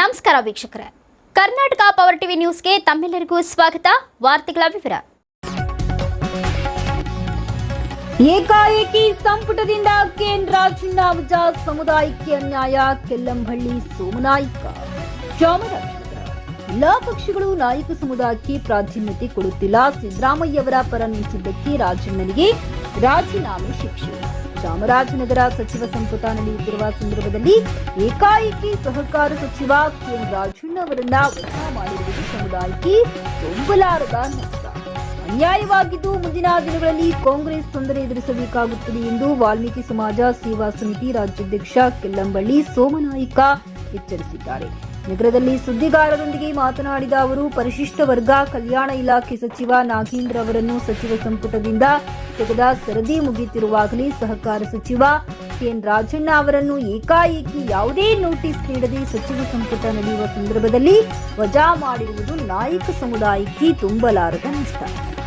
ನಮಸ್ಕಾರ ವೀಕ್ಷಕರೇ. Karnataka power TV ನ್ಯೂಸ್ಗೆ ತಮ್ಮೆಲ್ಲರಿಗೂ ಸ್ವಾಗತ. ವಾರ್ತೆಗಳ ವಿವರ. ಏಕಾಏಕಿ ಸಂಪುಟದಿಂದ ಕೇಂದ್ರ ಚುನಾವಜಾ ಸಮುದಾಯಕ್ಕೆ ಅನ್ಯಾಯ ಕೆಲ್ಲಂಬಳ್ಳಿ ಸೋಮನಾಯ್ಕ. ಚಾಮರಾಜನಗರ. ಎಲ್ಲಾ ಪಕ್ಷಗಳು ನಾಯಕ ಸಮುದಾಯಕ್ಕೆ ಪ್ರಾಧಾನ್ಯತೆ ಕೊಡುತ್ತಿಲ್ಲ. ಸಿದ್ದರಾಮಯ್ಯವರ ಪರ ನಿಂತಿದ್ದಕ್ಕೆ ರಾಜಣ್ಣನಿಗೆ ರಾಜೀನಾಮೆ ಶಿಕ್ಷೆ. ಚಾಮರಾಜನಗರ ಸಚಿವ ಸಂಪುಟ ನಡೆಯುತ್ತಿರುವ ಸಂದರ್ಭದಲ್ಲಿ ಏಕಾಏಕಿ ಸಹಕಾರ ಸಚಿವ ಕೆ ರಾಜಣ್ಣ ಅವರನ್ನ ವಜಾ ಮಾಡಿರುವುದು ಸಮುದಾಯಕ್ಕೆ ತುಂಬಲಾರದ ನಷ್ಟ. ಅನ್ಯಾಯವಾಗಿದ್ದು ಮುಂದಿನ ದಿನಗಳಲ್ಲಿ ಕಾಂಗ್ರೆಸ್ ತೊಂದರೆ ಎದುರಿಸಬೇಕಾಗುತ್ತದೆ ಎಂದು ವಾಲ್ಮೀಕಿ ಸಮಾಜ ಸೇವಾ ಸಮಿತಿ ರಾಜ್ಯಾಧ್ಯಕ್ಷ ಕೆಲ್ಲಂಬಳ್ಳಿ ಸೋಮನಾಯಿಕ ಎಚ್ಚರಿಸಿದ್ದಾರೆ. ನಗರದಲ್ಲಿ ಸುದ್ದಿಗಾರರೊಂದಿಗೆ ಮಾತನಾಡಿದ ಅವರು, ಪರಿಶಿಷ್ಟ ವರ್ಗ ಕಲ್ಯಾಣ ಇಲಾಖೆ ಸಚಿವ ನಾಗೇಂದ್ರ ಅವರನ್ನು ಸಚಿವ ಸಂಪುಟದಿಂದ ತೆಗೆದ ಸರದಿ ಮುಗಿಯುತ್ತಿರುವಾಗಲೇ ಸಹಕಾರ ಸಚಿವ ಕೆಎನ್ ರಾಜಣ್ಣ ಅವರನ್ನು ಏಕಾಏಕಿ ಯಾವುದೇ ನೋಟಿಸ್ ನೀಡದೆ ಸಚಿವ ಸಂಪುಟ ನಡೆಯುವ ಸಂದರ್ಭದಲ್ಲಿ ವಜಾ ಮಾಡಿರುವುದು ನಾಯಕ ಸಮುದಾಯಕ್ಕೆ ತುಂಬಲಾರದ ನಷ್ಟ.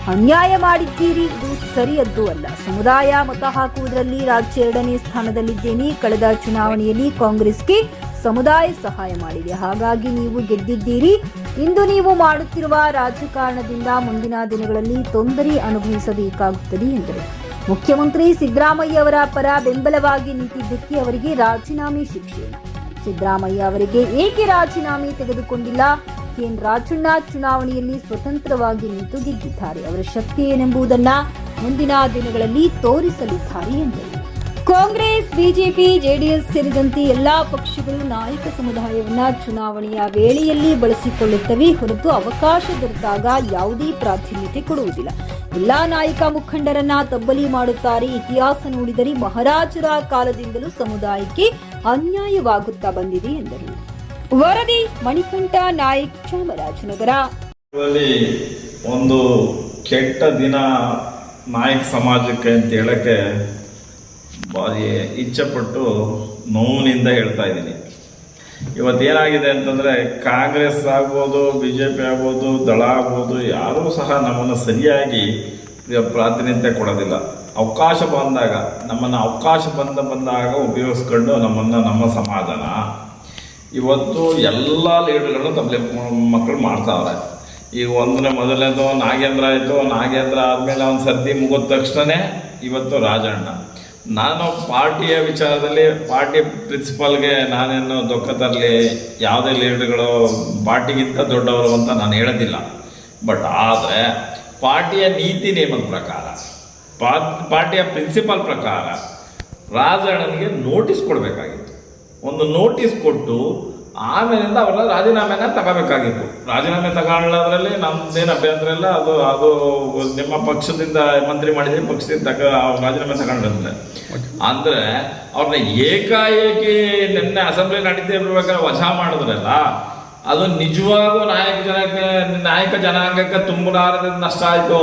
ಅನ್ಯಾಯ ಮಾಡಿದ್ದೀರಿ, ಇದು ಸರಿಯದ್ದು ಅಲ್ಲ. ಸಮುದಾಯ ಮತ ಹಾಕುವುದರಲ್ಲಿ ರಾಜ್ಯ ಎರಡನೇ ಸ್ಥಾನದಲ್ಲಿದ್ದೇನೆ. ಕಳೆದ ಚುನಾವಣೆಯಲ್ಲಿ ಕಾಂಗ್ರೆಸ್ಗೆ ಸಮುದಾಯ ಸಹಾಯ ಮಾಡಿದೆ. ಹಾಗಾಗಿ ನೀವು ಗೆದ್ದಿದ್ದೀರಿ ಇಂದು ನೀವು ಮಾಡುತ್ತಿರುವ ರಾಜಕಾರಣದಿಂದ ಮುಂದಿನ ದಿನಗಳಲ್ಲಿ ತೊಂದರೆ ಅನುಭವಿಸಬೇಕಾಗುತ್ತದೆ ಎಂದರು. ಮುಖ್ಯಮಂತ್ರಿ ಸಿದ್ದರಾಮಯ್ಯ ಅವರ ಪರ ಬೆಂಬಲವಾಗಿ ನಿಂತಿದ್ದಕ್ಕೆ ಅವರಿಗೆ ರಾಜೀನಾಮೆ ಶಿಕ್ಷೆ. ಸಿದ್ದರಾಮಯ್ಯ ಅವರಿಗೆ ಏಕೆ ರಾಜೀನಾಮೆ ತೆಗೆದುಕೊಂಡಿಲ್ಲ? ಕೆಎನ್ ರಾಜಣ್ಣ ಚುನಾವಣೆಯಲ್ಲಿ ಸ್ವತಂತ್ರವಾಗಿ ನಿಂತು ಗೆದ್ದಿದ್ದಾರೆ. ಅವರ ಶಕ್ತಿ ಏನೆಂಬುದನ್ನ ಮುಂದಿನ ದಿನಗಳಲ್ಲಿ ತೋರಿಸಲಿದ್ದಾರೆ ಎಂದರು. ಕಾಂಗ್ರೆಸ್, ಬಿಜೆಪಿ, ಜೆಡಿಎಸ್ ಸೇರಿದಂತೆ ಎಲ್ಲಾ ಪಕ್ಷಗಳು ನಾಯಕ ಸಮುದಾಯವನ್ನ ಚುನಾವಣೆಯ ವೇಳೆಯಲ್ಲಿ ಬಳಸಿಕೊಳ್ಳುತ್ತವೆ ಹೊರತು ಅವಕಾಶ ದೊರೆತಾಗ ಯಾವುದೇ ಪ್ರಾಧಾನ್ಯತೆ ಕೊಡುವುದಿಲ್ಲ. ಎಲ್ಲಾ ನಾಯಕ ಮುಖಂಡರನ್ನ ತಬ್ಬಲಿ ಮಾಡುತ್ತಾರೆ. ಇತಿಹಾಸ ನೋಡಿದರೆ ಮಹಾರಾಜರ ಕಾಲದಿಂದಲೂ ಸಮುದಾಯಕ್ಕೆ ಅನ್ಯಾಯವಾಗುತ್ತಾ ಬಂದಿದೆ ಎಂದರು. ವರದಿ, ಮಣಿಕಂಠ ನಾಯಕ್, ಚಾಮರಾಜನಗರ. ಒಂದು ಕೆಟ್ಟ ದಿನ ನಾಯಕ್ ಸಮಾಜಕ್ಕೆ ಅಂತ ಹೇಳಕ್ಕೆ ಭಾರಿ ಇಚ್ಛೆಪಟ್ಟು ನೋವಿನಿಂದ ಹೇಳ್ತಾ ಇದ್ದೀನಿ. ಇವತ್ತೇನಾಗಿದೆ ಅಂತಂದರೆ ಕಾಂಗ್ರೆಸ್ ಆಗ್ಬೋದು ಬಿ ಜೆ ಪಿ ಆಗ್ಬೋದು, ದಳ ಆಗ್ಬೋದು, ಯಾರೂ ಸಹ ನಮ್ಮನ್ನು ಸರಿಯಾಗಿ ಪ್ರಾತಿನಿಧ್ಯ ಕೊಡೋದಿಲ್ಲ. ಅವಕಾಶ ಬಂದಾಗ, ನಮ್ಮನ್ನು ಅವಕಾಶ ಬಂದ ಬಂದಾಗ ಉಪಯೋಗಿಸ್ಕೊಂಡು ನಮ್ಮನ್ನು ನಮ್ಮ ಸಮಾಧಾನ. ಇವತ್ತು ಎಲ್ಲ ಲೀಡರ್ಗಳು ತಪ್ಪಲೆ ಮಕ್ಕಳು ಮಾಡ್ತಾವ್ರೆ. ಈಗ ಒಂದನೇ ಮೊದಲನೇದು ನಾಗೇಂದ್ರ ಆಯಿತು, ನಾಗೇಂದ್ರ ಆದಮೇಲೆ ಅವ್ನು ಸರ್ದಿ ಮುಗಿದ ತಕ್ಷಣವೇ ಇವತ್ತು ರಾಜಣ್ಣ. ನಾನು ಪಾರ್ಟಿಯ ವಿಚಾರದಲ್ಲಿ, ಪಾರ್ಟಿ ಪ್ರಿನ್ಸಿಪಾಲ್ಗೆ ನಾನೇನು ದುಃಖ ತರಲಿ, ಯಾವುದೇ ಲೀಡರ್ಗಳು ಪಾರ್ಟಿಗಿಂತ ದೊಡ್ಡವರು ಅಂತ ನಾನು ಹೇಳೋದಿಲ್ಲ. ಬಟ್ ಆದರೆ, ಪಾರ್ಟಿಯ ನೀತಿ ನಿಯಮದ ಪ್ರಕಾರ ಪಾರ್ಟಿಯ ಪ್ರಿನ್ಸಿಪಾಲ್ ಪ್ರಕಾರ ರಾಜಣ್ಣನಿಗೆ ನೋಟಿಸ್ ಕೊಡಬೇಕಾಗಿತ್ತು. ಒಂದು ನೋಟಿಸ್ ಕೊಟ್ಟು ಆಮೇಲಿಂದ ಅವರ ರಾಜೀನಾಮೆನ ತಗೋಬೇಕಾಗಿತ್ತು. ರಾಜೀನಾಮೆ ತಗೊಳ್ಳೋದ್ರಲ್ಲಿ ನಮ್ದೇನು ಅಭ್ಯಂತರ ಇಲ್ಲ, ಅದು ಅದು ನಿಮ್ಮ ಪಕ್ಷದಿಂದ ಮಂತ್ರಿ ಮಾಡಿದ್ರೆ ಪಕ್ಷದಿಂದ ತಗ ರಾಜೀನಾಮೆ ತಗೊಂಡ್ರೆ ಅಂದ್ರೆ ಅವ್ರನ್ನ ಏಕಾಏಕಿ ನಿನ್ನೆ ಅಸೆಂಬ್ಲಿ ನಡೀತಿರ್ಬೇಕಾದ್ರೆ ವಜಾ ಮಾಡಿದ್ರಲ್ಲ, ಅದು ನಿಜವಾಗೂ ನಾಯಕ ಜನಕ್ಕೆ, ನಾಯಕ ಜನಾಂಗಕ್ಕೆ ತುಂಬಲಾರದ ನಷ್ಟ ಆಯ್ತು.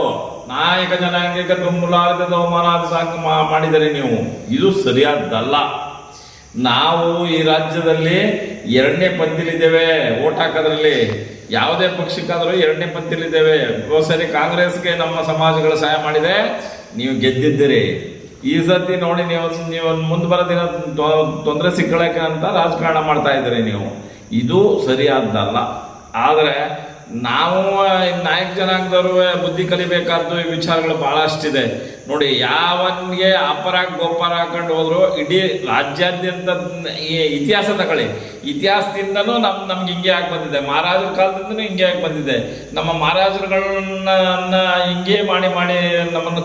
ನಾಯಕ ಜನಾಂಗಕ್ಕೆ ತುಂಬಲಾರದಿಂದ ಅವಮಾನ ಮಾಡಿದರೆ ನೀವು. ಇದು ಸರಿಯಾದ್ದಲ್ಲ ನಾವು ಈ ರಾಜ್ಯದಲ್ಲಿ ಎರಡನೇ ಪಂಕ್ತಿಲಿದ್ದೇವೆ ಓಟ್ ಹಾಕೋದ್ರಲ್ಲಿ ಯಾವುದೇ ಪಕ್ಷಕ್ಕಾದರೂ ಎರಡನೇ ಪಂಕ್ತಿಲಿದ್ದೇವೆ ಸರಿ, ಕಾಂಗ್ರೆಸ್ಗೆ ನಮ್ಮ ಸಮಾಜಗಳು ಸಹಾಯ ಮಾಡಿದೆ. ನೀವು ಗೆದ್ದಿದ್ದೀರಿ. ಈ ಸತಿ ನೋಡಿ ನೀವು ನೀವು ಮುಂದೆ ಬರೋ ದಿನ ತೊಂದರೆ ಸಿಕ್ಕಳಕ್ಕೆ ಅಂತ ರಾಜಕಾರಣ ಮಾಡ್ತಾ ಇದ್ದೀರಿ ನೀವು. ಇದು ಸರಿಯಾದ್ದಲ್ಲ. ಆದರೆ ನಾವು ನಾಯಕ ಜನಾಂಗದವರು ಬುದ್ಧಿ ಕಲಿಬೇಕಾದ್ದು ಈ ವಿಚಾರಗಳು ಭಾಳಷ್ಟಿದೆ ನೋಡಿ, ಯಾವನ್ಗೆ ಅಪರ ಗೊಬ್ಬರ ಹಾಕೊಂಡು ಹೋದ್ರು ಇಡೀ ರಾಜ್ಯಾದ್ಯಂತ ಈ ಇತಿಹಾಸ ತಗೊಳ್ಳಿ. ಇತಿಹಾಸದಿಂದನೂ ನಮ್, ನಮ್ಗೆ ಹಿಂಗೆ ಆಗಿ ಬಂದಿದೆ. ಮಹಾರಾಜರ ಕಾಲದಿಂದನೂ ಹಿಂಗೆ ಆಗಿ ಬಂದಿದೆ. ನಮ್ಮ ಮಹಾರಾಜರುಗಳನ್ನ ಹಿಂಗೆ ಮಾಡಿ ಮಾಡಿ ನಮ್ಮನ್ನು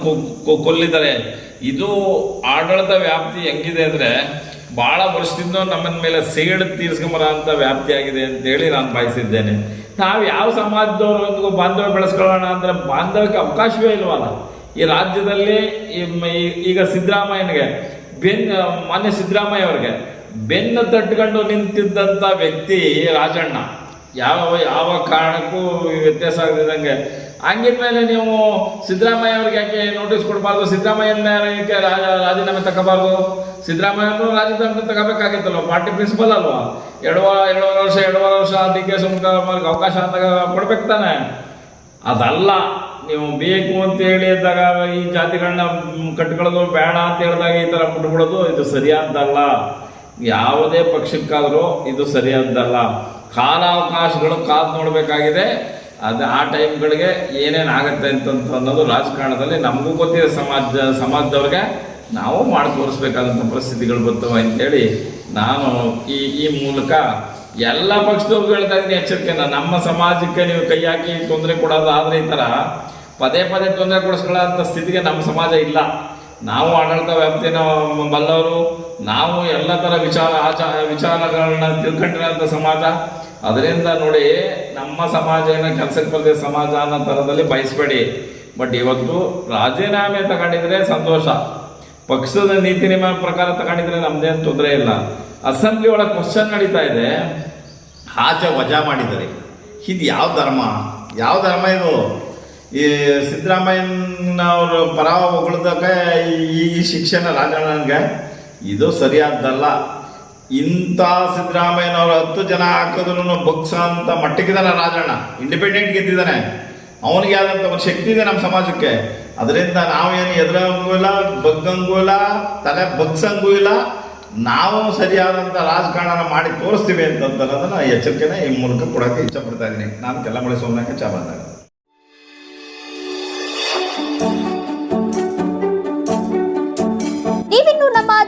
ಕೊಲ್ಲಿದ್ದಾರೆ. ಇದು ಆಡಳಿತ ವ್ಯಾಪ್ತಿ ಹೆಂಗಿದೆ ಅಂದ್ರೆ ಬಹಳ ವರ್ಷದಿಂದ ನಮ್ಮನ ಮೇಲೆ ಸೇಡು ತೀರ್ಸ್ಕೊಂಬರ ಅಂತ ವ್ಯಾಪ್ತಿಯಾಗಿದೆ ಅಂತೇಳಿ ನಾನು ಬಯಸಿದ್ದೇನೆ ನಾವು ಯಾವ ಸಮಾಜದವ್ರು ಬಾಂಧವ್ಯ ಬೆಳೆಸ್ಕೊಳ್ಳೋಣ ಅಂದರೆ ಬಾಂಧವ್ಯಕ್ಕೆ ಅವಕಾಶವೇ ಇಲ್ವಲ್ಲ? ಈ ರಾಜ್ಯದಲ್ಲಿ ಈಗ ಸಿದ್ದರಾಮಯ್ಯನಿಗೆ ಬೆನ್ನು ಮಾನ್ಯ ಸಿದ್ದರಾಮಯ್ಯ ಅವ್ರಿಗೆ ಬೆನ್ನು ತಟ್ಕೊಂಡು ನಿಂತಿದ್ದಂಥ ವ್ಯಕ್ತಿ ರಾಜಣ್ಣ. ಯಾವ ಯಾವ ಕಾರಣಕ್ಕೂ ವ್ಯತ್ಯಾಸ ಆಗದಿದ್ದಂಗೆ. ಹಂಗಿದ್ಮೇಲೆ ನೀವು ಸಿದ್ದರಾಮಯ್ಯ ಅವ್ರಿಗೆ ಯಾಕೆ ನೋಟಿಸ್ ಕೊಡಬಾರ್ದು? ಸಿದ್ದರಾಮಯ್ಯನ ಯಾಕೆ ರಾಜ- ರಾಜೀನಾಮೆ ತಗೋಬಾರ್ದು? ಸಿದ್ದರಾಮಯ್ಯನೂ ರಾಜೀನಾಮೆ ತಗೋಬೇಕಾಗಿತ್ತಲ್ವ? ಪಾರ್ಟಿ ಪ್ರಿನ್ಸಿಪಲ್ ಅಲ್ವಾ? ಎರಡು ವ- ಎರಡೂವರೆ ವರ್ಷ ಎರಡೂವರೆ ವರ್ಷ ಡಿ ಕೆ ಶಿವಕುಮಾರ್ಗೆ ಅವಕಾಶ ಅಂತ ಕೊಡ್ಬೇಕು ತಾನೆ. ಅದಲ್ಲ, ನೀವು ಬೇಕು ಅಂತ ಹೇಳಿ ಇದ್ದಾಗ ಈ ಜಾತಿಗಳನ್ನ ಕಟ್ಕೊಳ್ಳೋದು ಬೇಡ ಅಂತ ಹೇಳಿದಾಗ ಈ ಥರ ಕೊಟ್ಬಿಡೋದು ಇದು ಸರಿಯಾದ್ದಲ್ಲ. ಯಾವುದೇ ಪಕ್ಷಕ್ಕಾದರೂ ಇದು ಸರಿಯಾದ್ದಲ್ಲ. ಕಾಲಾವಕಾಶಗಳು ಕಾದು ನೋಡಬೇಕಾಗಿದೆ. ಅದು ಆ ಟೈಮ್ಗಳಿಗೆ ಏನೇನು ಆಗುತ್ತೆ ಅಂತಂತ ಅನ್ನೋದು ರಾಜಕಾರಣದಲ್ಲಿ ನಮಗೂ ಗೊತ್ತಿದೆ ಸಮಾಜ, ಸಮಾಜದವ್ರಿಗೆ. ನಾವು ಮಾಡಿ ತೋರಿಸ್ಬೇಕಾದಂಥ ಪರಿಸ್ಥಿತಿಗಳು ಬರ್ತವೆ ಅಂತೇಳಿ ನಾನು ಈ ಈ ಮೂಲಕ ಎಲ್ಲ ಪಕ್ಷದವ್ರಿಗೂ ಹೇಳ್ತಾ ಇದ್ದೀನಿ ಎಚ್ಚರಿಕೆನ ನಮ್ಮ ಸಮಾಜಕ್ಕೆ ನೀವು ಕೈ ಹಾಕಿ ತೊಂದರೆ ಕೊಡೋದು ಆದರೆ ಈ ಥರ ಪದೇ ಪದೇ ತೊಂದರೆ ಕೊಡಿಸ್ಕೊಳ್ಳೋ ಅಂಥ ಸ್ಥಿತಿಗೆ ನಮ್ಮ ಸಮಾಜ ಇಲ್ಲ. ನಾವು ಆಡಳಿತ ವ್ಯಾಪ್ತಿನ ಬಲ್ಲವರು ನಾವು ಎಲ್ಲ ಥರ ವಿಚಾರ ಆಚಾರ ವಿಚಾರಗಳನ್ನ ತಿಳ್ಕೊಂಡಿರೋಂಥ ಸಮಾಜ. ಅದರಿಂದ ನೋಡಿ, ನಮ್ಮ ಸಮಾಜ ಏನೋ ಕೆಲಸಕ್ಕೆ ಬರದೆ ಸಮಾಜ ಅನ್ನೋ ಥರದಲ್ಲಿ ಬಯಸಬೇಡಿ. ಬಟ್ ಇವತ್ತು ರಾಜೀನಾಮೆ ತಗೊಂಡಿದ್ರೆ ಸಂತೋಷ. ಪಕ್ಷದ ನೀತಿ ನಿಯಮ ಪ್ರಕಾರ ತಗೊಂಡಿದ್ರೆ ನಮ್ದೇನು ತೊಂದರೆ ಇಲ್ಲ. ಅಸೆಂಬ್ಲಿ ಒಳಗೆ ಕ್ವಶನ್ ನಡೀತಾ ಇದೆ. ಆಚೆ ವಜಾ ಮಾಡಿದ್ದಾರೆ. ಇದು ಯಾವ ಧರ್ಮ? ಯಾವ ಧರ್ಮ ಇದು? ಈ ಸಿದ್ಧರಾಮಯ್ಯನವರು ಪರ ಹೊಗಳದಕ್ಕೆ ಈ ಶಿಕ್ಷಣ ರಾಜಣ್ಣನಿಗೆ ಇದು ಸರಿಯಾದ್ದಲ್ಲ. ಇಂಥ ಸಿದ್ದರಾಮಯ್ಯನವರು ಹತ್ತು ಜನ ಹಾಕಿದ್ರು ಬಗ್ಸ ಅಂತ ಮಟ್ಟಕ್ಕಿದ್ದಾನೆ ರಾಜಣ್ಣ. ಇಂಡಿಪೆಂಡೆಂಟ್ ಗೆದ್ದಿದ್ದಾನೆ. ಅವನಿಗೆ ಆದಂಥ ಒಂದು ಶಕ್ತಿ ಇದೆ ನಮ್ಮ ಸಮಾಜಕ್ಕೆ. ಅದರಿಂದ ನಾವೇನು ಎದುರಂಗೂ ಇಲ್ಲ, ಬಗ್ಗಂಗೂ ಇಲ್ಲ, ತಲೆ ಬಗ್ಸಂಗೂ ಇಲ್ಲ. ನಾವು ಸರಿಯಾದಂಥ ರಾಜಕಾರಣ ಮಾಡಿ ತೋರಿಸ್ತೀವಿ ಅಂತ ಅನ್ನೋದನ್ನ ಎಚ್ಚರಿಕೆನ ಈ ಮೂಲಕ ಕೊಡೋಕ್ಕೆ ಇಷ್ಟಪಡ್ತಾ ಇದ್ದೀನಿ. ನಾನು ಕೆಲ್ಲಮಳೆ ಸೋಮನಾಥ ಚಾಮರಾಜ